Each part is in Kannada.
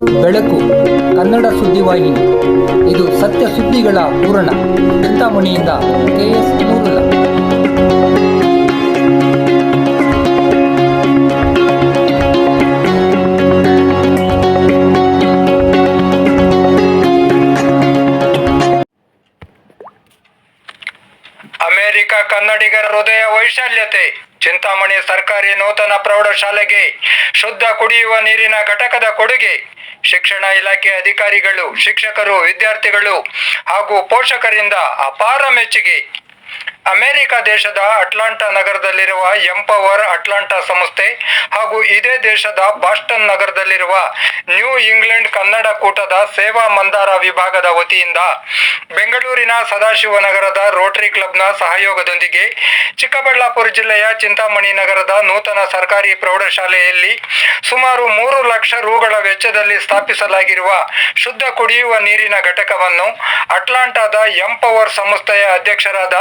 ಬೆಳಕು, ಕನ್ನಡ ಸುದ್ದಿವಾಹಿನಿ ಇದು ಸತ್ಯ ಸುದ್ದಿಗಳ ಪೂರಣ ಚಿಂತಾಮಣಿಯಿಂದ ಕೆಎಸ್ ನೂರುಲ್ಲ ಅಮೆರಿಕ ಕನ್ನಡಿಗರ ಹೃದಯ ವೈಶಾಲ್ಯತೆ. ಚಿಂತಾಮಣಿ ಸರ್ಕಾರಿ ನೂತನ ಪ್ರೌಢಶಾಲೆಗೆ ಶುದ್ಧ ಕುಡಿಯುವ ನೀರಿನ ಘಟಕದ ಕೊಡುಗೆ. ಶಿಕ್ಷಣ ಇಲಾಖೆ ಅಧಿಕಾರಿಗಳು ಶಿಕ್ಷಕರು ವಿದ್ಯಾರ್ಥಿಗಳು ಹಾಗೂ ಪೋಷಕರಿಂದ ಅಪಾರ ಮೆಚ್ಚುಗೆ ಅಮೆರಿಕ ದೇಶದ ಅಟ್ಲಾಂಟಾ ನಗರದಲ್ಲಿರುವ ಎಂಪವರ್ ಅಟ್ಲಾಂಟಾ ಸಂಸ್ಥೆ ಹಾಗೂ ಇದೇ ದೇಶದ ಬಾಸ್ಟನ್ ನಗರದಲ್ಲಿರುವ ನ್ಯೂ ಇಂಗ್ಲೆಂಡ್ ಕನ್ನಡ ಕೂಟದ ಸೇವಾ ಮಂದಾರ ವಿಭಾಗದ ವತಿಯಿಂದ ಬೆಂಗಳೂರಿನ ಸದಾಶಿವನಗರದ ರೋಟರಿ ಕ್ಲಬ್ನ ಸಹಯೋಗದೊಂದಿಗೆ ಚಿಕ್ಕಬಳ್ಳಾಪುರ ಜಿಲ್ಲೆಯ ಚಿಂತಾಮಣಿ ನಗರದ ನೂತನ ಸರ್ಕಾರಿ ಪ್ರೌಢಶಾಲೆಯಲ್ಲಿ ಸುಮಾರು ಮೂರು ಲಕ್ಷ ರೂಗಳ ವೆಚ್ಚದಲ್ಲಿ ಸ್ಥಾಪಿಸಲಾಗಿರುವ ಶುದ್ಧ ಕುಡಿಯುವ ನೀರಿನ ಘಟಕವನ್ನು ಅಟ್ಲಾಂಟಾದ ಎಂಪವರ್ ಸಂಸ್ಥೆಯ ಅಧ್ಯಕ್ಷರಾದ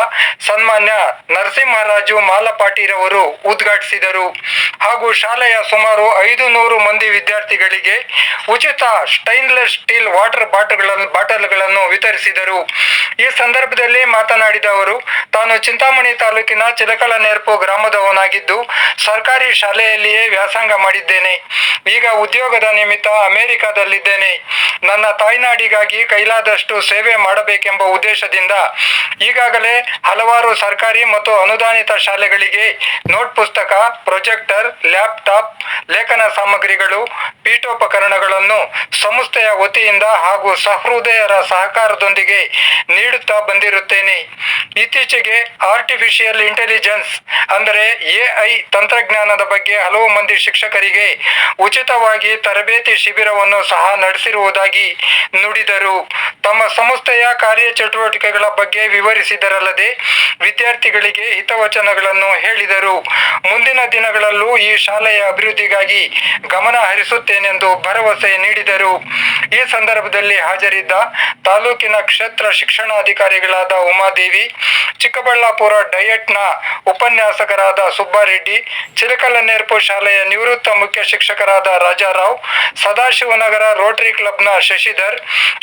ಸನ್ಮಾನ್ಯ ನರಸಿಂಹರಾಜು ಮಾಲಪಾಟಿರವರು ಉದ್ಘಾಟಿಸಿದರು. ಹಾಗೂ ಶಾಲೆಯ ಸುಮಾರು ಐದು ನೂರು ಮಂದಿ ವಿದ್ಯಾರ್ಥಿಗಳಿಗೆ ಉಚಿತ ಸ್ಟೈನ್ಲೆಸ್ ಸ್ಟೀಲ್ ವಾಟರ್ ಬಾಟಲ್ಗಳನ್ನು ಬಾಟಲ್ಗಳನ್ನು ವಿತರಿಸಿದರು. ಈ ಸಂದರ್ಭದಲ್ಲಿ ಮಾತನಾಡಿದ ಅವರು, ತಾನು ಚಿಂತಾಮಣಿ ತಾಲೂಕಿನ ಚಿಲಕಲ ನೆರಪು ಗ್ರಾಮದವನಾಗಿದ್ದು, ಸರ್ಕಾರಿ ಶಾಲೆಯಲ್ಲಿಯೇ ವ್ಯಾಸಂಗ ಮಾಡಿದ್ದೇನೆ. ಈಗ ಉದ್ಯೋಗದ ನಿಮಿತ್ತ ಅಮೆರಿಕದಲ್ಲಿದ್ದೇನೆ. ನನ್ನ ತಾಯ್ನಾಡಿಗಾಗಿ ಕೈಲಾದಷ್ಟು ಸೇವೆ ಮಾಡಬೇಕೆಂಬ ಉದ್ದೇಶದಿಂದ ಈಗಾಗಲೇ ಹಲವಾರು ಸರ್ಕಾರಿ ಮತ್ತು ಅನುದಾನಿತ ಶಾಲೆಗಳಿಗೆ ನೋಟ್ ಪುಸ್ತಕ, ಪ್ರೊಜೆಕ್ಟರ್, ಲ್ಯಾಪ್ಟಾಪ್, ಲೇಖನ ಸಾಮಗ್ರಿಗಳು, ಪೀಠೋಪಕರಣಗಳನ್ನು ಸಂಸ್ಥೆಯ ವತಿಯಿಂದ ಹಾಗೂ ಸಹೃದಯರ ಸಹಕಾರದೊಂದಿಗೆ ನೀಡುತ್ತಾ ಬಂದಿರುತ್ತೇನೆ. ಇತ್ತೀಚೆಗೆ ಆರ್ಟಿಫಿಷಿಯಲ್ ಇಂಟೆಲಿಜೆನ್ಸ್ ಅಂದರೆ ಎಐ ತಂತ್ರಜ್ಞಾನದ ಬಗ್ಗೆ ಹಲವು ಮಂದಿ ಶಿಕ್ಷಕರಿಗೆ ಉಚಿತವಾಗಿ ತರಬೇತಿ ಶಿಬಿರವನ್ನು ಸಹ ನಡೆಸಿರುವುದಾಗಿ ನುಡಿದರು. ತಮ್ಮ ಸಂಸ್ಥೆಯ ಕಾರ್ಯಚಟುವಟಿಕೆಗಳ ಬಗ್ಗೆ ವಿವರಿಸಿದರಲ್ಲದೆ ವಿದ್ಯಾರ್ಥಿಗಳಿಗೆ ಹಿತವಚನಗಳನ್ನು ಹೇಳಿದರು. ಮುಂದಿನ ದಿನಗಳಲ್ಲೂ ಈ ಶಾಲೆಯ ಅಭಿವೃದ್ಧಿಗಾಗಿ ಗಮನ ಹರಿಸುತ್ತೇನೆಂದು ಭರವಸೆ ನೀಡಿದರು. ಈ ಸಂದರ್ಭದಲ್ಲಿ ಹಾಜರಿದ್ದ ತಾಲೂಕಿನ ಕ್ಷೇತ್ರ ಶಿಕ್ಷಣಾಧಿಕಾರಿಗಳಾದ ಉಮಾದೇವಿ, ಚಿಕ್ಕಬಳ್ಳಾಪುರ ಡಯಟ್ನ ಉಪನ್ಯಾಸಕರಾದ ಸುಬ್ಬಾರೆಡ್ಡಿ ಚಿಲಕಲನೇರ್ಪು ಶಾಲೆಯ ನಿವೃತ್ತ ಮುಖ್ಯ ಶಿಕ್ಷಕರಾದ ರಾಜಾರಾವ್, ಸದಾಶಿವನಗರ ರೋಟರಿ ಕ್ಲಬ್ನ ಶಶಿಧರ್,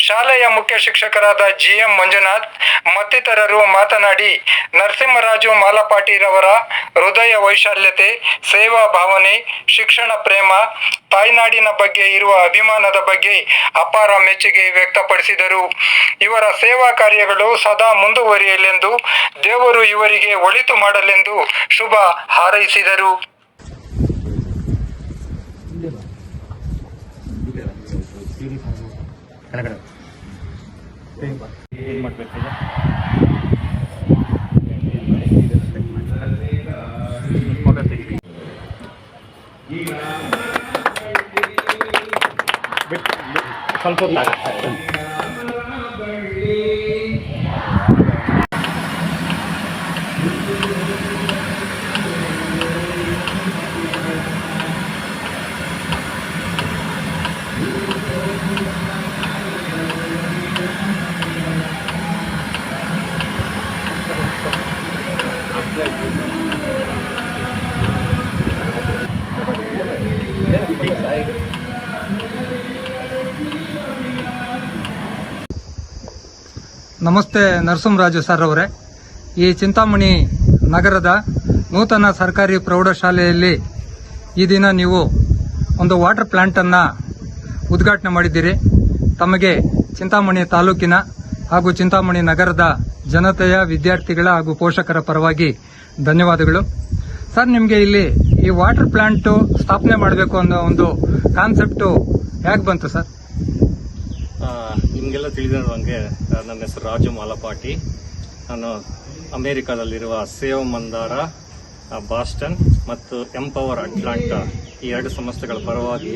ಶಾಲೆಯ ಮುಖ್ಯ ಶಿಕ್ಷಕರಾದ ಜಿಎಂ ಮಂಜುನಾಥ್ ಮತ್ತಿತರರು ಮಾತನಾಡಿ ನರಸಿಂಹರಾಜು ಮಾಲಪಾಟೀರವರ ಹೃದಯ ವೈಶಾಲ್ಯತೆ, ಸೇವಾ ಭಾವನೆ, ಶಿಕ್ಷಣ ಪ್ರೇಮ, ತಾಯ್ನಾಡಿನ ಬಗ್ಗೆ ಇರುವ ಅಭಿಮಾನದ ಬಗ್ಗೆ ಅಪಾರ ಮೆಚ್ಚುಗೆ ವ್ಯಕ್ತಪಡಿಸಿದರು. ಇವರ ಸೇವಾ ಕಾರ್ಯಗಳು ಸದಾ ಮುಂದುವರಿಯಲೆಂದು, ದೇವರು ಇವರಿಗೆ ಒಳಿತು ಮಾಡಲೆಂದು ಶುಭ ಹಾರೈಸಿದರು. ಸ್ವಲ್ಪ ಹೊತ್ತು ನಮಸ್ತೆ ನರಸಿಂಹರಾಜು ಸರ್ ಅವರೇ ಈ ಚಿಂತಾಮಣಿ ನಗರದ ನೂತನ ಸರ್ಕಾರಿ ಪ್ರೌಢಶಾಲೆಯಲ್ಲಿ ಈ ದಿನ ನೀವು ಒಂದು ವಾಟರ್ ಪ್ಲ್ಯಾಂಟನ್ನು ಉದ್ಘಾಟನೆ ಮಾಡಿದ್ದೀರಿ. ತಮಗೆ ಚಿಂತಾಮಣಿ ತಾಲೂಕಿನ ಹಾಗೂ ಚಿಂತಾಮಣಿ ನಗರದ ಜನತೆಯ ವಿದ್ಯಾರ್ಥಿಗಳ ಹಾಗೂ ಪೋಷಕರ ಪರವಾಗಿ ಧನ್ಯವಾದಗಳು. ಸರ್ ನಿಮಗೆ ಇಲ್ಲಿ ಈ ವಾಟರ್ ಪ್ಲಾಂಟ್ ಸ್ಥಾಪನೆ ಮಾಡಬೇಕು ಅನ್ನೋ ಒಂದು ಕಾನ್ಸೆಪ್ಟು ಹೇಗೆ ಬಂತು ಸರ್ ನಿಮ್ಗೆಲ್ಲ ತಿಳಿದಿರುವಂಗೆ ನನ್ನ ಹೆಸರು ರಾಜು ಮಾಲಪಾಟಿ. ನಾನು ಅಮೇರಿಕಾದಲ್ಲಿರುವ ಸೇವ್ ಮಂದಾರ ಬಾಸ್ಟನ್ ಮತ್ತು ಎಂಪವರ್ ಅಟ್ಲಾಂಟಾ ಈ ಎರಡು ಸಂಸ್ಥೆಗಳ ಪರವಾಗಿ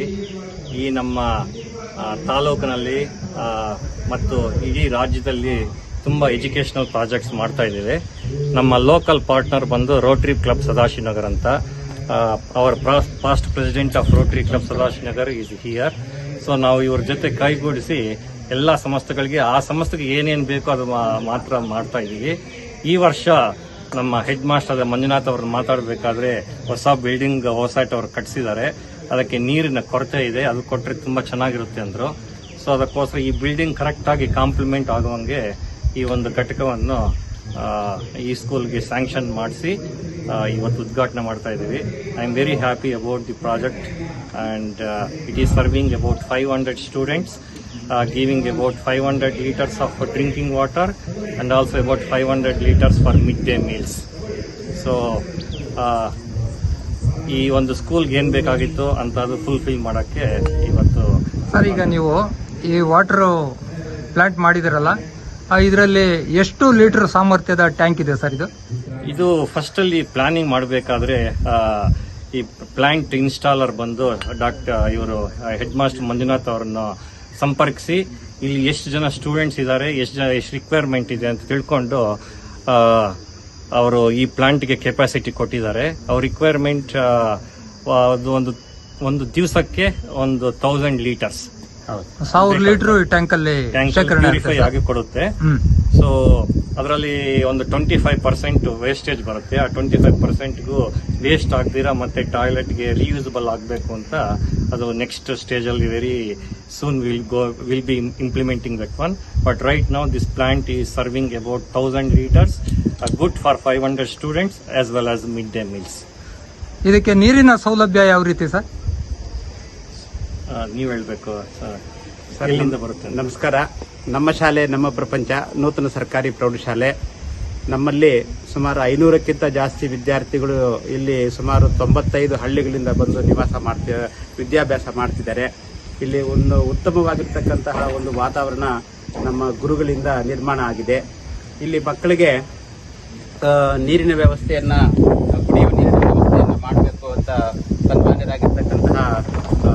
ಈ ನಮ್ಮ ತಾಲೂಕಿನಲ್ಲಿ ಮತ್ತು ಇಡೀ ರಾಜ್ಯದಲ್ಲಿ ತುಂಬ ಎಜುಕೇಷನಲ್ ಪ್ರಾಜೆಕ್ಟ್ಸ್ ಮಾಡ್ತಾ ಇದ್ದೇವೆ. ನಮ್ಮ ಲೋಕಲ್ ಪಾರ್ಟ್ನರ್ ಬಂದು ರೋಟ್ರಿ ಕ್ಲಬ್ ಸದಾಶಿವನಗರ್ ಅಂತ. Our past president of rotary club Sadashivanagar is here so ನಾವು ಇವ್ರ ಜೊತೆ ಕೈಗೂಡಿಸಿ ಎಲ್ಲ ಸಂಸ್ಥೆಗಳಿಗೆ ಆ ಸಂಸ್ಥೆಗೆ ಏನೇನು ಬೇಕೋ ಅದು ಮಾತ್ರ ಮಾಡ್ತಾ ಇದ್ದೀವಿ ಈ ವರ್ಷ ನಮ್ಮ ಹೆಡ್ ಮಾಸ್ಟರ್ ಮಂಜುನಾಥ್ ಅವ್ರನ್ನ ಮಾತಾಡಬೇಕಾದ್ರೆ ಹೊಸ ಬಿಲ್ಡಿಂಗ್ ಹೊಸೈಟ್ ಅವ್ರು ಕಟ್ಟಿಸಿದ್ದಾರೆ ಅದಕ್ಕೆ ನೀರಿನ ಕೊರತೆ ಇದೆ, ಅದು ಕೊಟ್ಟರೆ ತುಂಬ ಚೆನ್ನಾಗಿರುತ್ತೆ ಅಂದರು. ಸೊ ಅದಕ್ಕೋಸ್ಕರ ಈ ಬಿಲ್ಡಿಂಗ್ ಕರೆಕ್ಟಾಗಿ ಕಾಂಪ್ಲಿಮೆಂಟ್ ಆಗುವಂಗೆ ಈ ಒಂದು ಘಟಕವನ್ನು ಈ ಸ್ಕೂಲ್ಗೆ ಸ್ಯಾಂಕ್ಷನ್ ಮಾಡಿಸಿ ಇವತ್ತು ಉದ್ಘಾಟನೆ ಮಾಡ್ತಾ ಇದ್ದೀವಿ. I am very happy about the project and it is serving about five hundred students giving about five hundred liters of drinking water and also about five hundred liters for mid day meals so ಈ ಒಂದು ಸ್ಕೂಲ್ಗೆ ಏನು ಬೇಕಾಗಿತ್ತು ಅಂತ ಅದು ಫುಲ್ಫಿಲ್ ಮಾಡೋಕ್ಕೆ ಇವತ್ತು ಸರ್, ಈಗ ನೀವು ಈ ವಾಟರ್ ಪ್ಲಾಂಟ್ ಮಾಡಿದಿರಲ್ಲ ಇದರಲ್ಲಿ ಎಷ್ಟು ಲೀಟರ್ ಸಾಮರ್ಥ್ಯದ ಟ್ಯಾಂಕ್ ಇದೆ ಸರ್ ಇದು? ಇದು ಫಸ್ಟ್ ಅಲ್ಲಿ ಪ್ಲಾನಿಂಗ್ ಮಾಡಬೇಕಾದ್ರೆ ಈ ಪ್ಲಾಂಟ್ ಇನ್ಸ್ಟಾಲರ್ ಬಂದು ಡಾಕ್ಟರ್, ಇವರು ಹೆಡ್ ಮಾಸ್ಟರ್ ಮಂಜುನಾಥ್ ಅವರನ್ನು ಸಂಪರ್ಕಿಸಿ, ಇಲ್ಲಿ ಎಷ್ಟು ಜನ ಸ್ಟೂಡೆಂಟ್ಸ್ ಇದ್ದಾರೆ, ಎಷ್ಟು ಜನ, ಎಷ್ಟು ರಿಕ್ವೈರ್ಮೆಂಟ್ ಇದೆ ಅಂತ ತಿಳ್ಕೊಂಡು ಅವರು ಈ ಪ್ಲಾಂಟ್ಗೆ ಕೆಪಾಸಿಟಿ ಕೊಟ್ಟಿದ್ದಾರೆ. ಅವ್ರ ರಿಕ್ವೈರ್ಮೆಂಟ್ ಅದು ಒಂದು ಒಂದು ದಿವಸಕ್ಕೆ ಒಂದು ತೌಸಂಡ್ ಲೀಟರ್ಸ್ ಸಾವಿರ ಲೀಟರ್ ಟ್ಯಾಂಕ್ ಅಲ್ಲಿ ಪ್ಯೂರಿಫೈ ಆಗಿ ಕೊಡುತ್ತೆ. ಸೊ ಅದರಲ್ಲಿ ಒಂದು ಟ್ವೆಂಟಿ ಫೈವ್ ಪರ್ಸೆಂಟ್ ವೇಸ್ಟೇಜ್ ಬರುತ್ತೆ. ಆ ಟ್ವೆಂಟಿ ಫೈವ್ ಪರ್ಸೆಂಟ್ಗೂ ವೇಸ್ಟ್ ಆಗ್ದಿರಾ ಮತ್ತೆ ಟಾಯ್ಲೆಟ್ಗೆ ರೀಯೂಸಬಲ್ ಆಗಬೇಕು ಅಂತ ಅದು ನೆಕ್ಸ್ಟ್ ಸ್ಟೇಜಲ್ಲಿ very soon will go will be implementing that one but right now this plant is serving about thousand liters good for five hundred students as well as mid day meals ಇದಕ್ಕೆ ನೀರಿನ ಸೌಲಭ್ಯ ಯಾವ ರೀತಿ ಸರ್? ನೀವು ಹೇಳಬೇಕು ಸರ್ ಎಲ್ಲಿಂದ ಬರುತ್ತೆ ನಮಸ್ಕಾರ. ನಮ್ಮ ಶಾಲೆ ನಮ್ಮ ಪ್ರಪಂಚ ನೂತನ ಸರ್ಕಾರಿ ಪ್ರೌಢಶಾಲೆ ನಮ್ಮಲ್ಲಿ ಸುಮಾರು ಐನೂರಕ್ಕಿಂತ ಜಾಸ್ತಿ ವಿದ್ಯಾರ್ಥಿಗಳು ಇಲ್ಲಿ ಸುಮಾರು ತೊಂಬತ್ತೈದು ಹಳ್ಳಿಗಳಿಂದ ಬಂದು ನಿವಾಸ ಮಾಡ್ತಿ ವಿದ್ಯಾಭ್ಯಾಸ ಮಾಡ್ತಿದ್ದಾರೆ. ಇಲ್ಲಿ ಒಂದು ಉತ್ತಮವಾಗಿರ್ತಕ್ಕಂತಹ ಒಂದು ವಾತಾವರಣ ನಮ್ಮ ಗುರುಗಳಿಂದ ನಿರ್ಮಾಣ ಆಗಿದೆ. ಇಲ್ಲಿ ಮಕ್ಕಳಿಗೆ ನೀರಿನ ವ್ಯವಸ್ಥೆಯನ್ನ ಕುಡಿಯುವ ನೀರಿನ ವ್ಯವಸ್ಥೆಯನ್ನ ಮಾಡಬೇಕು ಅಂತ ಸನ್ಮಾನ್ಯರಾಗಿರ್ತಕ್ಕಂತಹ ಆ,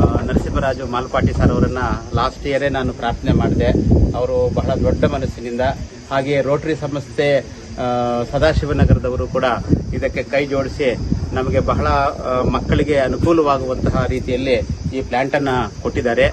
ನರಸಿಂಹರಾಜು ಮಾಲ್ಪಾಟಿ ಸರ್ ಅವರನ್ನ ಲಾಸ್ಟ್ ಇಯರೇ ನಾನು ಪ್ರಾರ್ಥನೆ ಮಾಡಿದೆ. ಅವರು ಬಹಳ ದೊಡ್ಡ ಮನಸ್ಸಿನಿಂದ ಹಾಗೆ ರೋಟರಿ ಸಂಸ್ಥೆ ಸದಾಶಿವನಗರದವರು ಕೂಡ ಇದಕ್ಕೆ ಕೈ ಜೋಡಿಸಿ ನಮಗೆ ಬಹಳ ಮಕ್ಕಳಿಗೆ ಅನುಕೂಲವಾಗುವಂತಹ ರೀತಿಯಲ್ಲಿ ಈ ಪ್ಲಾಂಟ್ ಅನ್ನ ಕೊಟ್ಟಿದ್ದಾರೆ.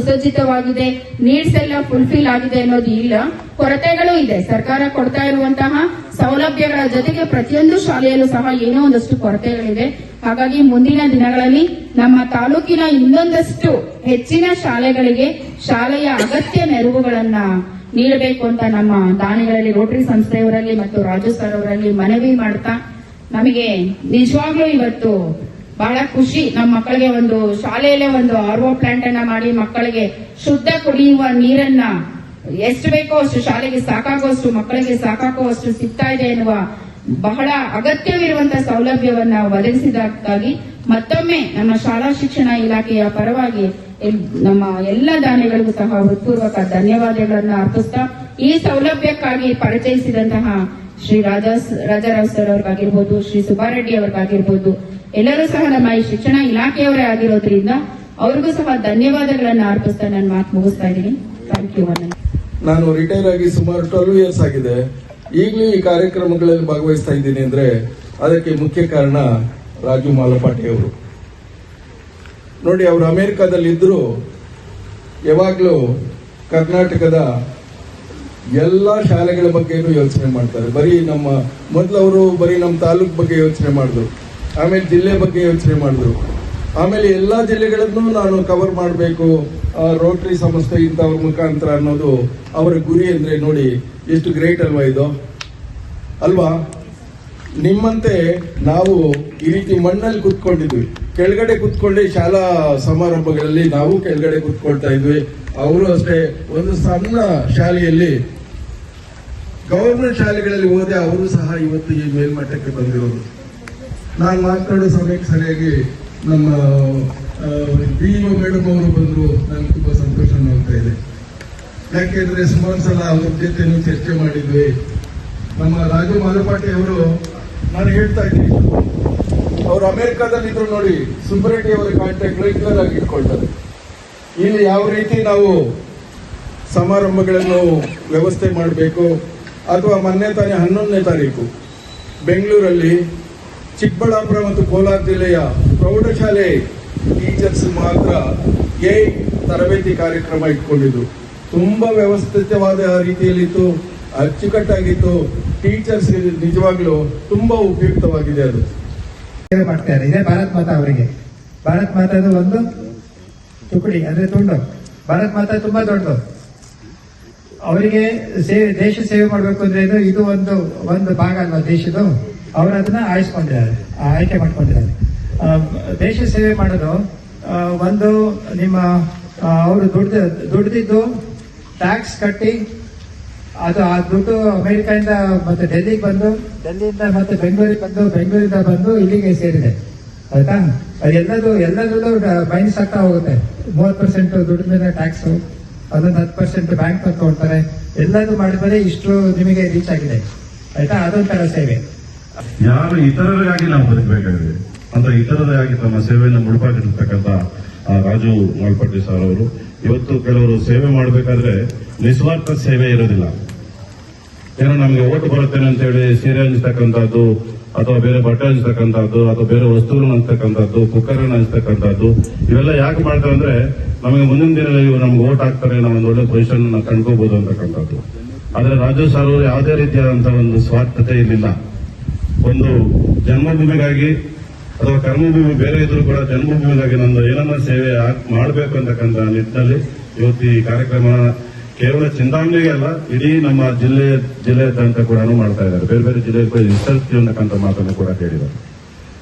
ಸುಸಜ್ಜಿತವಾಗಿದೆ, ನೀಡ್ಸ್ ಎಲ್ಲ ಫುಲ್ಫಿಲ್ ಆಗಿದೆ ಅನ್ನೋದು ಇಲ್ಲ. ಕೊರತೆಗಳು ಇದೆ. ಸರ್ಕಾರ ಕೊಡ್ತಾ ಇರುವಂತಹ ಸೌಲಭ್ಯಗಳ ಜೊತೆಗೆ ಪ್ರತಿಯೊಂದು ಶಾಲೆಯಲ್ಲೂ ಸಹ ಏನೋ ಒಂದಷ್ಟು ಕೊರತೆಗಳಿದೆ ಹಾಗಾಗಿ ಮುಂದಿನ ದಿನಗಳಲ್ಲಿ ನಮ್ಮ ತಾಲೂಕಿನ ಇನ್ನೊಂದಷ್ಟು ಹೆಚ್ಚಿನ ಶಾಲೆಗಳಿಗೆ ಶಾಲೆಯ ಅಗತ್ಯ ನೆರವುಗಳನ್ನ ನೀಡಬೇಕು ಅಂತ ನಮ್ಮ ದಾನಿಗಳಲ್ಲಿ, ರೋಟರಿ ಸಂಸ್ಥೆಯವರಲ್ಲಿ ಮತ್ತು ರಾಜು ಸರ್ ಅವರಲ್ಲಿ ಮನವಿ ಮಾಡ್ತಾ ನಮಗೆ ನಿಜವಾಗ್ಲೂ ಇವತ್ತು ಬಹಳ ಖುಷಿ. ನಮ್ಮ ಮಕ್ಕಳಿಗೆ ಒಂದು ಶಾಲೆಯಲ್ಲೇ ಒಂದು ಆರ್ ಪ್ಲಾಂಟ್ ಅನ್ನ ಮಾಡಿ ಮಕ್ಕಳಿಗೆ ಶುದ್ಧ ಕುಡಿಯುವ ನೀರನ್ನ ಎಷ್ಟು ಬೇಕೋ ಅಷ್ಟು ಶಾಲೆಗೆ ಸಾಕಾಗುವಷ್ಟು ಮಕ್ಕಳಿಗೆ ಸಾಕಾಗುವಷ್ಟು ಸಿಗ್ತಾ ಇದೆ ಎನ್ನುವ ಬಹಳ ಅಗತ್ಯವಿರುವಂತಹ ಸೌಲಭ್ಯವನ್ನ ಒದಗಿಸಿದಕ್ಕಾಗಿ ಮತ್ತೊಮ್ಮೆ ನಮ್ಮ ಶಾಲಾ ಶಿಕ್ಷಣ ಇಲಾಖೆಯ ಪರವಾಗಿ ನಮ್ಮ ಎಲ್ಲ ದಾನಿಗಳಿಗೂ ಸಹ ಹೃತ್ಪೂರ್ವಕ ಧನ್ಯವಾದಗಳನ್ನು ಅರ್ಪಿಸ್ತಾ, ಈ ಸೌಲಭ್ಯಕ್ಕಾಗಿ ಪರಿಚಯಿಸಿದಂತಹ ಶ್ರೀ ರಾಜಾ ರಾಜಾರಾವ್ ಸರ್ ಅವ್ರಿಗಾಗಿರ್ಬೋದು, ಶ್ರೀ ಸುಬ್ಬಾರೆಡ್ಡಿ ಅವ್ರಿಗಾಗಿರ್ಬೋದು ಎಲ್ಲರೂ ಸಹ ನಮ್ಮ ಈ ಶಿಕ್ಷಣ ಇಲಾಖೆಯವರೇ ಆಗಿರೋದ್ರಿಂದ ಅವ್ರಿಗೂ ಸಹ ಧನ್ಯವಾದಗಳನ್ನು ಅರ್ಪಿಸ್ತಾ ನನ್ನ ಮಾತು ಮುಗಿಸ್ತಾ ಇದ್ದೀನಿ. ಥ್ಯಾಂಕ್ ಯು ನಾನು ರಿಟೈರ್ ಆಗಿ ಸುಮಾರು ಟ್ವೆಲ್ವ್ ಇಯರ್ಸ್ ಆಗಿದೆ. ಈಗಲೂ ಈ ಕಾರ್ಯಕ್ರಮಗಳಲ್ಲಿ ಭಾಗವಹಿಸ್ತಾ ಇದ್ದೀನಿ ಅಂದ್ರೆ ಅದಕ್ಕೆ ಮುಖ್ಯ ಕಾರಣ ರಾಜು ಮಾಲಪಾಟಿ ಅವರು. ನೋಡಿ, ಅವರು ಅಮೆರಿಕಾದಲ್ಲಿ ಇದ್ರು ಯಾವಾಗಲೂ ಕರ್ನಾಟಕದ ಎಲ್ಲ ಶಾಲೆಗಳ ಬಗ್ಗೆನೂ ಯೋಚನೆ ಮಾಡ್ತಾರೆ. ಬರೀ ನಮ್ಮ ಮೊದಲು ಅವರು ಬರೀ ನಮ್ಮ ತಾಲೂಕ್ ಬಗ್ಗೆ ಯೋಚನೆ ಮಾಡಿದ್ರು. ಆಮೇಲೆ ಜಿಲ್ಲೆ ಬಗ್ಗೆ ಯೋಚನೆ ಮಾಡಿದ್ರು. ಆಮೇಲೆ ಎಲ್ಲಾ ಜಿಲ್ಲೆಗಳನ್ನು ನಾನು ಕವರ್ ಮಾಡಬೇಕು ರೋಟರಿ ಸಂಸ್ಥೆ ಇಂಥವ್ರ ಮುಖಾಂತರ ಅನ್ನೋದು ಅವರ ಗುರಿ ಅಂದ್ರೆ ನೋಡಿ ಎಷ್ಟು ಗ್ರೇಟ್ ಅಲ್ವಾ ಇದು? ಅಲ್ವಾ? ನಿಮ್ಮಂತೆ ನಾವು ಈ ರೀತಿ ಮಣ್ಣಲ್ಲಿ ಕುತ್ಕೊಂಡಿದ್ವಿ. ಕೆಳಗಡೆ ಕುತ್ಕೊಂಡು ಶಾಲಾ ಸಮಾರಂಭಗಳಲ್ಲಿ ನಾವು ಕೆಳಗಡೆ ಕುತ್ಕೊಳ್ತಾ ಇದ್ವಿ. ಅವರು ಅಷ್ಟೇ ಒಂದು ಸಣ್ಣ ಶಾಲೆಯಲ್ಲಿ ಗೌರ್ಮೆಂಟ್ ಶಾಲೆಗಳಲ್ಲಿ ಓದಿ ಅವರು ಸಹ ಇವತ್ತು ಈ ಮೇಲ್ಮಟ್ಟಕ್ಕೆ ಬಂದಿರೋರು ನಾನು ಮಾತನಾಡೋ ಸಮಯಕ್ಕೆ ಸರಿಯಾಗಿ ನಮ್ಮ ಬಿ ಒ ಮೇಡಮ್ ಅವರು ಬಂದರು. ನನಗೆ ತುಂಬ ಸಂತೋಷ ಇದೆ ಯಾಕೆಂದರೆ ಸುಮಾರು ಸಲ ಅವ್ರ ಚರ್ಚೆ ಮಾಡಿದ್ವಿ. ನಮ್ಮ ರಾಜು ಮಾಲಪಾಟಿ ಅವರು, ನಾನು ಹೇಳ್ತಾ ಇದ್ದೀನಿ. ಅವರು ಅಮೆರಿಕಾದಲ್ಲಿ ಇದ್ರು ನೋಡಿ ಸುಬ್ಬರೆಡ್ಡಿ ಅವರ ಕಾಂಟ್ಯಾಕ್ಟ್ ರೆಗ್ಯುಲರ್ ಆಗಿ ಇಟ್ಕೊಳ್ತಾರೆ. ಇಲ್ಲಿ ಯಾವ ರೀತಿ ನಾವು ಸಮಾರಂಭಗಳನ್ನು ವ್ಯವಸ್ಥೆ ಮಾಡಬೇಕು? ಅಥವಾ ಮೊನ್ನೆ ತಾನೇ ಹನ್ನೊಂದನೇ ತಾರೀಕು ಬೆಂಗಳೂರಲ್ಲಿ ಚಿಕ್ಕಬಳ್ಳಾಪುರ ಮತ್ತು ಕೋಲಾರ ಜಿಲ್ಲೆಯ ಪ್ರೌಢಶಾಲೆ ಟೀಚರ್ಸ್ ಮಾತ್ರ ಎ ತರಬೇತಿ ಕಾರ್ಯಕ್ರಮ ಇಟ್ಕೊಂಡಿದ್ದು. ತುಂಬಾ ವ್ಯವಸ್ಥಿತವಾದ ರೀತಿಯಲ್ಲಿತ್ತು, ಅಚ್ಚುಕಟ್ಟಾಗಿತ್ತು. ಟೀಚರ್ಸ್ ನಿಜವಾಗ್ಲೂ ತುಂಬಾ ಉಪಯುಕ್ತವಾಗಿದೆ ಅದು. ಮಾಡ್ತಾರೆ ಇದೇ ಭಾರತ್ ಮಾತಾ ಅವರಿಗೆ. ಭಾರತ್ ಮಾತಾದ ಒಂದು ತುಕಡಿ, ಅಂದ್ರೆ ತುಂಡು. ಭಾರತ್ ಮಾತಾ ತುಂಬಾ ದೊಡ್ಡದು. ಅವರಿಗೆ ಸೇವೆ, ದೇಶ ಸೇವೆ ಮಾಡಬೇಕು ಅಂದ್ರೆ ಇದು ಒಂದು ಒಂದು ಭಾಗ ಅಲ್ವಾ ದೇಶದ್ದು? ಅವರು ಅದನ್ನ ಆಯ್ಸ್ಕೊಂಡಿದ್ದಾರೆ ಆಯ್ಕೆ ಮಾಡ್ಕೊಂಡಿದ್ದಾರೆ. ದೇಶ ಸೇವೆ ಮಾಡೋದು ಒಂದು ನಿಮ್ಮ ಅವರು ದುಡ್ದು, ದುಡ್ದಿದ್ದು ಟ್ಯಾಕ್ಸ್ ಕಟ್ಟಿ, ಅದು ಆ ದುಡ್ಡು ಅಮೆರಿಕದಿಂದ ಮತ್ತೆ ಡೆಲ್ಲಿಗೆ ಬಂದು, ಡೆಲ್ಲಿಯಿಂದ ಮತ್ತೆ ಬೆಂಗಳೂರಿಗೆ ಬಂದು, ಬೆಂಗಳೂರಿಂದ ಬಂದು ಇಲ್ಲಿಗೆ ಸೇರಿದೆ. ಆಯ್ತಾ? ಅದೆಲ್ಲದೂ ಎಲ್ಲದರಲ್ಲೂ ಮೈನಸ್ ಆಗ್ತಾ ಹೋಗುತ್ತೆ. ಮೂವತ್ತು ಪರ್ಸೆಂಟ್ ದುಡ್ಡು ಮೇಲೆ ಟ್ಯಾಕ್ಸ್ ಅದೊಂದು ಹತ್ತು ಪರ್ಸೆಂಟ್ ಬ್ಯಾಂಕ್ ತಗೊಳ್ತಾರೆ ಎಲ್ಲದೂ ಮಾಡಿದ್ರೆ ಇಷ್ಟು ನಿಮಗೆ ರೀಚ್ ಆಗಿದೆ. ಆಯ್ತಾ? ಅದೊಂಥರ ಸೇವೆ. ಯಾರು ಇತರರಿಗಾಗಿ ನಾವು ಬದುಕಬೇಕಾಗಿದೆ. ಅಂತ ಇತರರಿಗಾಗಿ ತಮ್ಮ ಸೇವೆಯನ್ನು ಮುಡುಪಾಗಿರ್ತಕ್ಕಂಥ ರಾಜು ಮಾಲ್ಪಟ್ಟಿ ಸರ್ ಅವರು ಇವತ್ತು ಕೆಲವರು ಸೇವೆ ಮಾಡಬೇಕಾದ್ರೆ ನಿಸ್ವಾರ್ಥ ಸೇವೆ ಇರೋದಿಲ್ಲ. ಏನೋ ನಮ್ಗೆ ಓಟ್ ಬರುತ್ತೇನೆ ಅಂತ ಹೇಳಿ ಸೀರೆ ಹಂಚ್ತಕ್ಕಂಥದ್ದು ಅಥವಾ ಬೇರೆ ಬಟ್ಟೆ ಹಂಚ್ತಕ್ಕಂಥದ್ದು ಅಥವಾ ಬೇರೆ ವಸ್ತುಗಳನ್ನ ಹಂಚ್ತಕ್ಕಂಥದ್ದು ಕುಕ್ಕರ್ ಹಂಚ್ತಕ್ಕಂಥದ್ದು ಇವೆಲ್ಲ ಯಾಕೆ ಮಾಡ್ತಾರೆ ಅಂದ್ರೆ ನಮಗೆ ಮುಂದಿನ ದಿನದಲ್ಲಿ ನಮ್ಗೆ ಓಟ್ ಹಾಕ್ತಾರೆ ನಾವು ಒಂದು ಒಳ್ಳೆ ಪೊಸಿಷನ್ ಕಂಡ್ಕೋಬಹುದು ಅಂತಕ್ಕಂಥದ್ದು. ಆದ್ರೆ ರಾಜು ಸರ್ ಅವರು ಯಾವುದೇ ರೀತಿಯಾದಂತಹ ಒಂದು ಸ್ವಾರ್ಥತೆ ಇರಲಿಲ್ಲ ಒಂದು ಜನ್ಮಭೂಮಿಗಾಗಿ ಅಥವಾ ಕರ್ಮಭೂಮಿ ಬೇರೆ ಇದ್ರೂ ಕೂಡ ಜನ್ಮಭೂಮಿಗಾಗಿ ನಮ್ಮ ಏನನ್ನ ಸೇವೆ ಮಾಡಬೇಕು ಅಂತಕ್ಕಂಥ ನಿಟ್ಟಿನಲ್ಲಿ ಇವತ್ತು ಈ ಕಾರ್ಯಕ್ರಮ ಕೇವಲ ಚಿಂತಾಮಣಿಗೆ ಅಲ್ಲ, ಇಡೀ ನಮ್ಮ ಜಿಲ್ಲೆ ಜಿಲ್ಲೆಯಾದ್ಯಂತ ಕೂಡ ಮಾಡ್ತಾ ಇದ್ದಾರೆ. ಬೇರೆ ಬೇರೆ ಜಿಲ್ಲೆಯಲ್ಲಿ ಕೂಡ ವಿಸ್ತರಿಸ್ತೀವಿ ಮಾತನ್ನು ಕೂಡ ಹೇಳಿದ್ದಾರೆ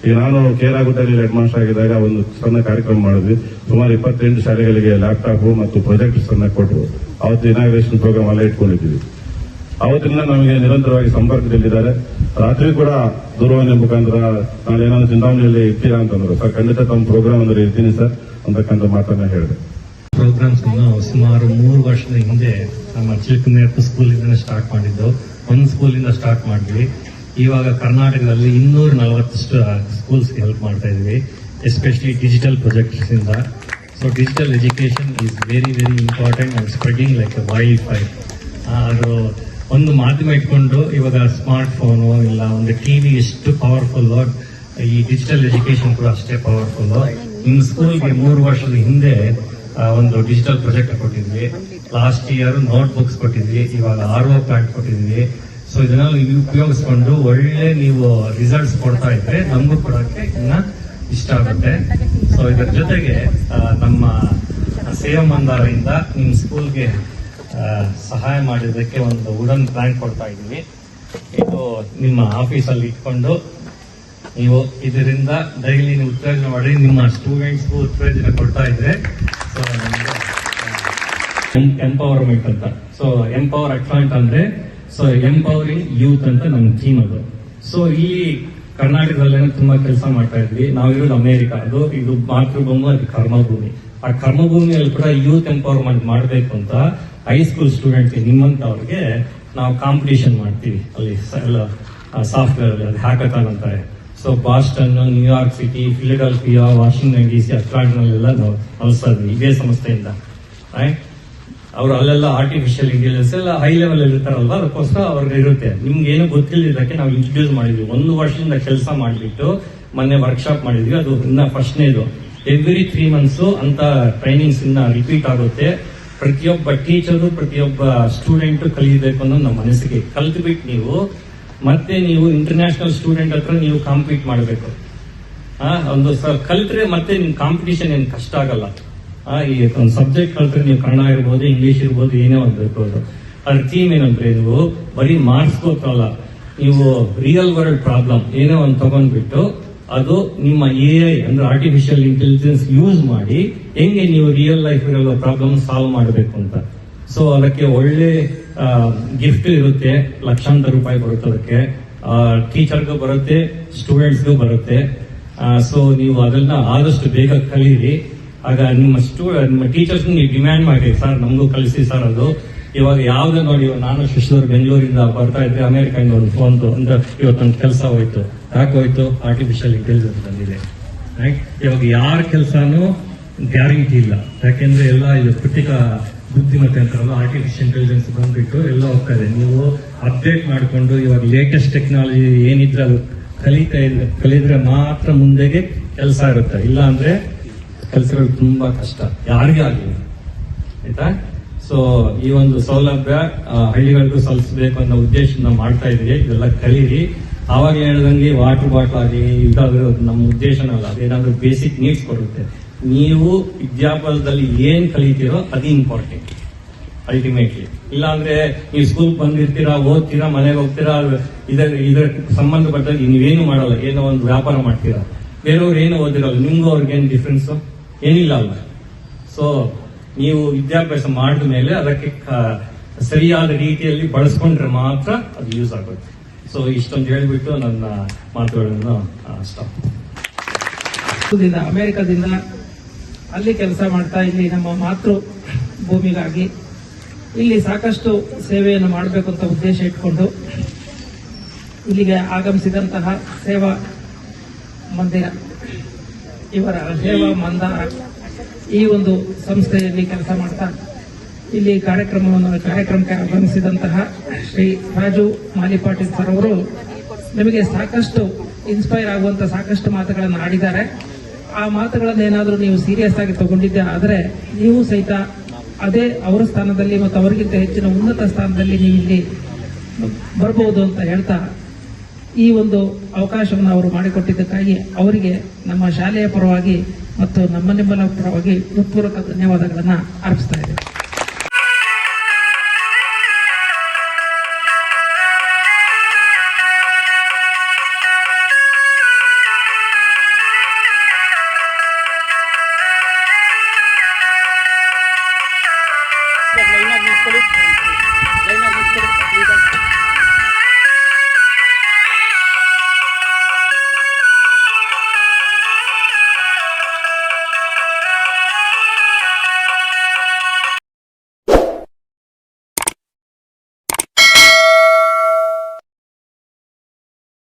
ಈಗ ನಾನು ಕೇರಾಗುಟ್ಟಲ್ಲಿ ಹೆಡ್ ಮಾಸ್ಟರ್ ಆಗಿದ್ದಾಗ ಒಂದು ಸಣ್ಣ ಕಾರ್ಯಕ್ರಮ ಮಾಡಿದ್ವಿ. ಸುಮಾರು ಇಪ್ಪತ್ತೆಂಟು ಶಾಲೆಗಳಿಗೆ ಲ್ಯಾಪ್ಟಾಪ್ ಮತ್ತು ಪ್ರೊಜೆಕ್ಟ್ಸ್ ಅನ್ನ ಕೊಟ್ಟರು ಅವತ್ತು ಇನಾಗ್ರೇಷನ್ ಪ್ರೋಗ್ರಾಮ್ ಅಲ್ಲೇ ಇಟ್ಕೊಂಡಿದ್ದೀವಿ. ಅವತ್ತಿಂದ ನಮಗೆ ನಿರಂತರವಾಗಿ ಸಂಪರ್ಕದಲ್ಲಿದ್ದಾರೆ. ರಾತ್ರಿ ಕೂಡ ದೂರವಾಣಿ ಮುಖಾಂತರ ನಾನು ಏನಾದ್ರು ಚಿಂತಾಮಣಿಯಲ್ಲಿ ಇರ್ತೀರಾ ಅಂತಂದ್ರು ಸರ್, ಖಂಡಿತ ತಮ್ಮ ಪ್ರೋಗ್ರಾಮ್ ಅಂದ್ರೆ ಇರ್ತೀನಿ ಸರ್ ಅಂತಕ್ಕಂಥ ಮಾತನ್ನ ಹೇಳಿದೆ. ಪ್ರೋಗ್ರಾಮ್ಸ್ ಸುಮಾರು ಮೂರು ವರ್ಷದ ಹಿಂದೆ ನಮ್ಮ ಚಿಲ್ಕನೇರ್ಪು ಸ್ಕೂಲ್ ಇಂದ ಸ್ಟಾರ್ಟ್ ಮಾಡಿದ್ದು. ಒಂದು ಇಂದ ಸ್ಟಾರ್ಟ್ ಮಾಡಿದ್ವಿ. ಇವಾಗ ಕರ್ನಾಟಕದಲ್ಲಿ ಇನ್ನೂರ ನಲವತ್ತಷ್ಟು ಸ್ಕೂಲ್ಸ್ ಹೆಲ್ಪ್ ಮಾಡ್ತಾ ಇದ್ವಿ. ಎಸ್ಪೆಷಲಿ ಡಿಜಿಟಲ್ ಪ್ರೊಜೆಕ್ಟ್ಸ್ ಇಂದ. So digital education is very very important and spreading like wild fire ಅದು ಒಂದು ಮಾಧ್ಯಮ ಇಟ್ಕೊಂಡು ಇವಾಗ ಸ್ಮಾರ್ಟ್ ಫೋನು ಇಲ್ಲ, ಒಂದು ಟಿವಿ ಎಷ್ಟು ಪವರ್ಫುಲ್ ಈ ಡಿಜಿಟಲ್ ಎಜುಕೇಶನ್ ಕೂಡ ಅಷ್ಟೇ ಪವರ್ಫುಲ್ ನಿಮ್ಮ ಸ್ಕೂಲ್ಗೆ ಮೂರು ವರ್ಷದ ಹಿಂದೆ ಒಂದು ಡಿಜಿಟಲ್ ಪ್ರಾಜೆಕ್ಟ್ ಕೊಟ್ಟಿದ್ವಿ. ಲಾಸ್ಟ್ ಇಯರ್ ನೋಟ್ ಬುಕ್ಸ್ ಕೊಟ್ಟಿದ್ವಿ, ಇವಾಗ ಆರ್ ಒ ಪ್ಯಾಂಟ್ ಕೊಟ್ಟಿದ್ವಿ. ಸೊ ಇದನ್ನ ಉಪಯೋಗಿಸ್ಕೊಂಡು ಒಳ್ಳೆ ನೀವು ರಿಸಲ್ಟ್ಸ್ ಕೊಡ್ತಾ ಇದ್ರೆ ನಮಗೂ ಕೊಡೋಕ್ಕೆ ಇನ್ನ ಇಷ್ಟ ಆಗುತ್ತೆ. ಸೊ ಇದರ ಜೊತೆಗೆ ನಮ್ಮ ಸೇವಾ ಮಂದಾರಿಂದ ನಿಮ್ಮ ಸ್ಕೂಲ್ಗೆ ಸಹಾಯ ಮಾಡಿದ್ದಕ್ಕೆ ಒಂದು ವುಡನ್ ಪ್ಲಾಂಟ್ ಕೊಡ್ತಾ ಇದ್ದೀವಿ. ಇದು ನಿಮ್ಮ ಆಫೀಸಲ್ಲಿ ಇಟ್ಕೊಂಡು ನೀವು ಇದರಿಂದ ಡೈಲಿ ನೀವು ಉತ್ತೇಜನ ಮಾಡಿ ನಿಮ್ಮ ಸ್ಟೂಡೆಂಟ್ಸ್ಗೂ ಉತ್ತೇಜನ ಕೊಡ್ತಾ ಇದ್ರೆ ಸೊ ಎಂಪವರ್ಮೆಂಟ್ ಅಂತ. ಸೊ ಎಂಪವರ್ ಅಟ್ಲಾಂಟ್ ಅಂದ್ರೆ ಸೊ ಎಂಪವರಿಂಗ್ ಯೂತ್ ಅಂತ ನಮ್ಮ ಥೀಮ್ ಅದು. ಸೊ ಇಲ್ಲಿ ಕರ್ನಾಟಕದಲ್ಲೇನೆ ತುಂಬಾ ಕೆಲಸ ಮಾಡ್ತಾ ಇದ್ವಿ. ನಾವಿರೋದು ಅಮೇರಿಕಾ. ಅದು, ಇದು ಮಾತೃಭೂಮಿ, ಅದು ಕರ್ಮಭೂಮಿ. ಆ ಕರ್ಮಭೂಮಿಯಲ್ಲಿ ಕೂಡ ಯೂತ್ ಎಂಪವರ್ಮೆಂಟ್ ಮಾಡಬೇಕು ಅಂತ ಹೈಸ್ಕೂಲ್ ಸ್ಟೂಡೆಂಟ್ ನಿಮ್ಮಂತವ್ರಿಗೆ ನಾವು ಕಾಂಪಿಟೇಷನ್ ಮಾಡ್ತೀವಿ. ಅಲ್ಲಿ ಸಾಫ್ಟ್ವೇರ್ ಅಲ್ಲಿ ಹ್ಯಾಕಥಾನ್ ಅಂತಾರೆ. So Boston New York city Philadelphia Washington D C ಅಟ್ಲಾಂಟ್ನಲ್ಲೆಲ್ಲ ನಾವು ಕಲಿಸ್ತಾ ಇದ್ವಿ ಇದೇ ಸಂಸ್ಥೆಯಿಂದ ರೈಟ್ ಅವರು ಅಲ್ಲೆಲ್ಲ ಆರ್ಟಿಫಿಷಿಯಲ್ ಇಂಟೆಲಿಜೆನ್ಸ್ ಎಲ್ಲ ಹೈ ಲೆವೆಲ್ ಇರ್ತಾರಲ್ವ? ಅದಕ್ಕೋಸ್ಕರ ಅವ್ರಿಗೆ ಇರುತ್ತೆ. ನಿಮ್ಗೆ ಏನು ಗೊತ್ತಿಲ್ಲದಕ್ಕೆ ನಾವು ಇಂಟ್ರೊಡ್ಯೂಸ್ ಮಾಡಿದ್ವಿ. ಒಂದು ವರ್ಷದಿಂದ ಕೆಲಸ ಮಾಡಿಬಿಟ್ಟು ಮೊನ್ನೆ ವರ್ಕ್ಶಾಪ್ ಮಾಡಿದ್ವಿ. ಅದು ಇನ್ನ ಫಸ್ಟ್ನೇದು ಎವ್ರಿ ತ್ರೀ ಮಂತ್ಸು ಅಂತ ಟ್ರೈನಿಂಗ್ಸ್ ಇನ್ನ ರಿಪೀಟ್ ಆಗುತ್ತೆ. ಪ್ರತಿಯೊಬ್ಬ ಟೀಚರು, ಪ್ರತಿಯೊಬ್ಬ ಸ್ಟೂಡೆಂಟ್ ಕಲಿಯಬೇಕು ಅನ್ನೋ ನಮ್ಮ ಮನಸ್ಸಿಗೆ. ಕಲ್ತ್ಬಿಟ್ಟು ನೀವು, ಮತ್ತೆ ನೀವು ಇಂಟರ್ನ್ಯಾಷನಲ್ ಸ್ಟೂಡೆಂಟ್ ಹತ್ರ ನೀವು ಕಾಂಪೀಟ್ ಮಾಡಬೇಕು. ಒಂದು ಸರ್ ಕಲ್ತ್ರೆ ಮತ್ತೆ ನಿಮ್ ಕಾಂಪಿಟೇಷನ್ ಏನು ಕಷ್ಟ ಆಗಲ್ಲ. ಈ ಒಂದು ಸಬ್ಜೆಕ್ಟ್ ಕಲ್ತ್ರೆ ನೀವು ಕನ್ನಡ ಇರ್ಬೋದು ಇಂಗ್ಲಿಷ್ ಇರ್ಬೋದು, ಏನೇ ಒಂದು ಇರ್ಬೋದು. ಅದ್ರ ಥೀಮ್ ಏನಂದ್ರೆ ನೀವು ಬರೀ ಮಾರ್ಕ್ಸ್ ಗೊತ್ತಲ್ಲ. ನೀವು ರಿಯಲ್ ವರ್ಲ್ಡ್ ಪ್ರಾಬ್ಲಮ್ ಏನೇ ಒಂದು ತಗೊಂಡ್ಬಿಟ್ಟು ಅದು ನಿಮ್ಮ ಎ ಐ ಅಂದ್ರೆ ಆರ್ಟಿಫಿಷಿಯಲ್ ಇಂಟೆಲಿಜೆನ್ಸ್ ಯೂಸ್ ಮಾಡಿ ಹೆಂಗೆ ನೀವು ರಿಯಲ್ ಲೈಫ್ ಪ್ರಾಬ್ಲಮ್ ಸಾಲ್ವ್ ಮಾಡಬೇಕು ಅಂತ. ಸೊ ಅದಕ್ಕೆ ಒಳ್ಳೆ ಗಿಫ್ಟ್ ಇರುತ್ತೆ, ಲಕ್ಷಾಂತರ ರೂಪಾಯಿ ಬರುತ್ತೆ ಅದಕ್ಕೆ. ಟೀಚರ್ಗೂ ಬರುತ್ತೆ ಸ್ಟೂಡೆಂಟ್ಸ್ಗೂ ಬರುತ್ತೆ. ಸೊ ನೀವು ಅದನ್ನ ಆದಷ್ಟು ಬೇಗ ಕಲೀರಿ. ಆಗ ನಿಮ್ಮ ಸ್ಟೂ ನಿಮ್ಮ ಟೀಚರ್ಸ್ ನೀವು ಡಿಮ್ಯಾಂಡ್ ಮಾಡಿ ಸರ್, ನಮಗೂ ಕಲಿಸಿ, ಸರ್, ಅದು. ಇವಾಗ ಯಾವ್ದು ನೋಡಿ ನಾನು ಶಿಶುದವ್ರು ಬೆಂಗಳೂರಿಂದ ಬರ್ತಾ ಇದ್ರೆ ಅಮೆರಿಕದಿಂದ ಒಂದು ಫೋನ್ ಅಂದ್ರೆ ಇವತ್ತು ನನ್ನ ಕೆಲಸ ಹೋಯ್ತು. ಯಾಕೆ ಹೋಯ್ತು ಆರ್ಟಿಫಿಷಿಯಲ್ ಇಂಟೆಲಿಜೆನ್ಸ್ ಬಂದಿದೆ ಇವಾಗ ಯಾರ ಕೆಲಸನೂ ಗ್ಯಾರಂಟಿ ಇಲ್ಲ. ಯಾಕೆಂದ್ರೆ ಎಲ್ಲ ಇದು ಕೃತಿಕ ಬುದ್ಧಿಮತ್ತೆ ಅಂತಾರಲ್ಲ ಆರ್ಟಿಫಿಷಿಯಲ್ ಇಂಟೆಲಿಜೆನ್ಸ್ ಬಂದ್ಬಿಟ್ಟು ಎಲ್ಲ ಹೋಗ್ತಾ ಇದೆ. ನೀವು ಅಪ್ಡೇಟ್ ಮಾಡಿಕೊಂಡು ಇವಾಗ ಲೇಟೆಸ್ಟ್ ಟೆಕ್ನಾಲಜಿ ಏನಿದ್ರೆ ಅದು ಕಲಿತಾ ಇದೆ ಕಲಿದ್ರೆ ಮಾತ್ರ ಮುಂದೆಗೆ ಕೆಲಸ ಇರುತ್ತೆ. ಇಲ್ಲ ಅಂದ್ರೆ ಕೆಲಸಗಳು ತುಂಬಾ ಕಷ್ಟ. ಯಾರಿಗೂ ಆಗಲಿ ಆಯ್ತಾ? ಸೊ ಈ ಒಂದು ಸೌಲಭ್ಯ ಹಳ್ಳಿಗಳಿಗೂ ಸಲ್ಲಿಸಬೇಕು ಅನ್ನೋ ಉದ್ದೇಶದಿಂದ ಮಾಡ್ತಾ ಇದೀವಿ. ಇದೆಲ್ಲ ಕಲೀರಿ. ಆವಾಗ ಹೇಳ್ದಂಗೆ ವಾಟರ್ ಬಾಟ್ಲ್ ಆಗಲಿ ಇದಾದ್ರೂ ನಮ್ಮ ಉದ್ದೇಶನ ಅಲ್ಲ. ಅದೇನಾದ್ರೂ ಬೇಸಿಕ್ ನೀಡ್ಸ್ ಕೊಡುತ್ತೆ. ನೀವು ವಿದ್ಯಾಭ್ಯಾಸದಲ್ಲಿ ಏನ್ ಕಲಿತೀರೋ ಅದು ಇಂಪಾರ್ಟೆಂಟ್ ಅಲ್ಟಿಮೇಟ್ಲಿ ಇಲ್ಲಾಂದ್ರೆ ನೀವು ಸ್ಕೂಲ್ ಬಂದಿರ್ತೀರಾ, ಓದ್ತೀರಾ, ಮನೆಗೆ ಹೋಗ್ತೀರಾ ಇದರ ಇದರ ಸಂಬಂಧಪಟ್ಟ ನೀವೇನು ಮಾಡಲ್ಲ. ಏನೋ ಒಂದು ವ್ಯಾಪಾರ ಮಾಡ್ತೀರಾ. ಬೇರೆಯವ್ರು ಏನು ಓದಿರಲ್ಲ. ನಿಮ್ಗೂ ಅವ್ರಿಗೆ ಏನು ಡಿಫ್ರೆನ್ಸ್ ಏನಿಲ್ಲ ಅಲ್ಲ. ಸೊ ನೀವು ವಿದ್ಯಾಭ್ಯಾಸ ಮಾಡಿದ ಮೇಲೆ ಅದಕ್ಕೆ ಸರಿಯಾದ ರೀತಿಯಲ್ಲಿ ಬಳಸ್ಕೊಂಡ್ರೆ ಮಾತ್ರ ಅದು ಯೂಸ್ ಆಗುತ್ತೆ. ಸೊ ಇಷ್ಟೊಂದು ಹೇಳಿಬಿಟ್ಟು ನನ್ನ ಮಾತುಗಳನ್ನು ಸ್ಟಾಪ್ ದಿಂದ ಅಮೆರಿಕದಿಂದ ಅಲ್ಲಿ ಕೆಲಸ ಮಾಡ್ತಾ ಇಲ್ಲಿ ನಮ್ಮ ಮಾತೃ ಭೂಮಿಗಾಗಿ ಇಲ್ಲಿ ಸಾಕಷ್ಟು ಸೇವೆಯನ್ನು ಮಾಡಬೇಕು ಅಂತ ಉದ್ದೇಶ ಇಟ್ಕೊಂಡು ಇಲ್ಲಿಗೆ ಆಗಮಿಸಿದಂತಹ ಸೇವಾ ಮಂದಿರ, ಇವರ ಸೇವಾ ಮಂದಾರ ಈ ಒಂದು ಸಂಸ್ಥೆಯಲ್ಲಿ ಕೆಲಸ ಮಾಡ್ತಾ ಇಲ್ಲಿ ಕಾರ್ಯಕ್ರಮವನ್ನು ಕಾರ್ಯಕ್ರಮಕ್ಕೆ ಆಗಮಿಸಿದಂತಹ ಶ್ರೀ ರಾಜು ಮಾಲಿಪಾಟೀಲ್ ಸರ್ ಅವರು ನಿಮಗೆ ಸಾಕಷ್ಟು ಇನ್ಸ್ಪೈರ್ ಆಗುವಂತ ಸಾಕಷ್ಟು ಮಾತುಗಳನ್ನು ಆಡಿದ್ದಾರೆ. ಆ ಮಾತುಗಳನ್ನು ಏನಾದರೂ ನೀವು ಸೀರಿಯಸ್ ಆಗಿ ತಗೊಂಡಿದ್ದೆ ಆದರೆ ನೀವು ಸಹಿತ ಅದೇ ಅವರ ಸ್ಥಾನದಲ್ಲಿ ಮತ್ತು ಅವರಿಗಿಂತ ಹೆಚ್ಚಿನ ಉನ್ನತ ಸ್ಥಾನದಲ್ಲಿ ನೀವು ಇಲ್ಲಿ ಬರ್ಬೋದು ಅಂತ ಹೇಳ್ತಾ ಈ ಒಂದು ಅವಕಾಶವನ್ನು ಅವರು ಮಾಡಿಕೊಟ್ಟಿದ್ದಕ್ಕಾಗಿ ಅವರಿಗೆ ನಮ್ಮ ಶಾಲೆಯ ಪರವಾಗಿ ಮತ್ತು ನಮ್ಮ ನಿಮ್ಮಲ ಪರವಾಗಿ ಹೃತ್ಪೂರ್ವಕ ಧನ್ಯವಾದಗಳನ್ನು ಅರ್ಪಿಸ್ತಾ ಇದ್ದೇವೆ